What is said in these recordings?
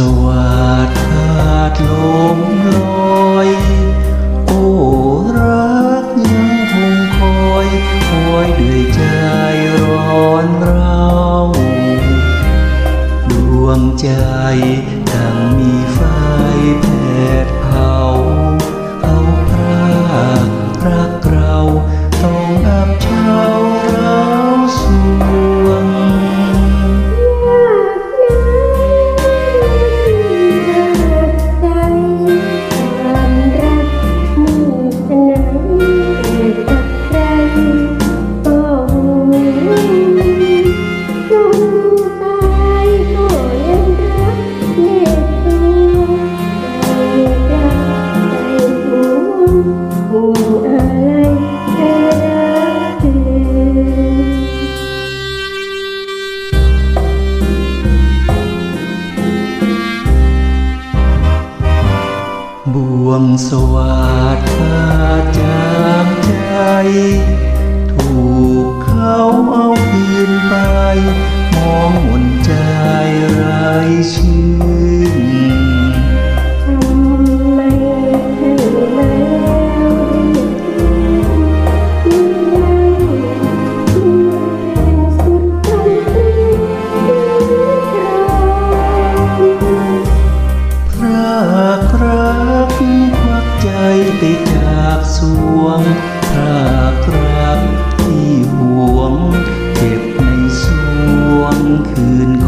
สวัสดิ์ขาดลมลอ วงสวัสดิ์จางใจ จากสวงพระกรักที่ห่วง เก็บในสวงคืน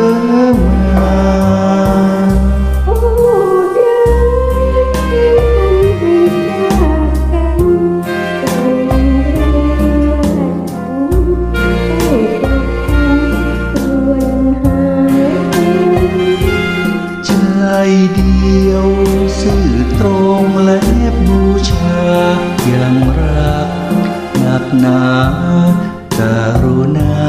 เดียวซื่อตรงและบูชาอย่างรักหนักหนาการุณา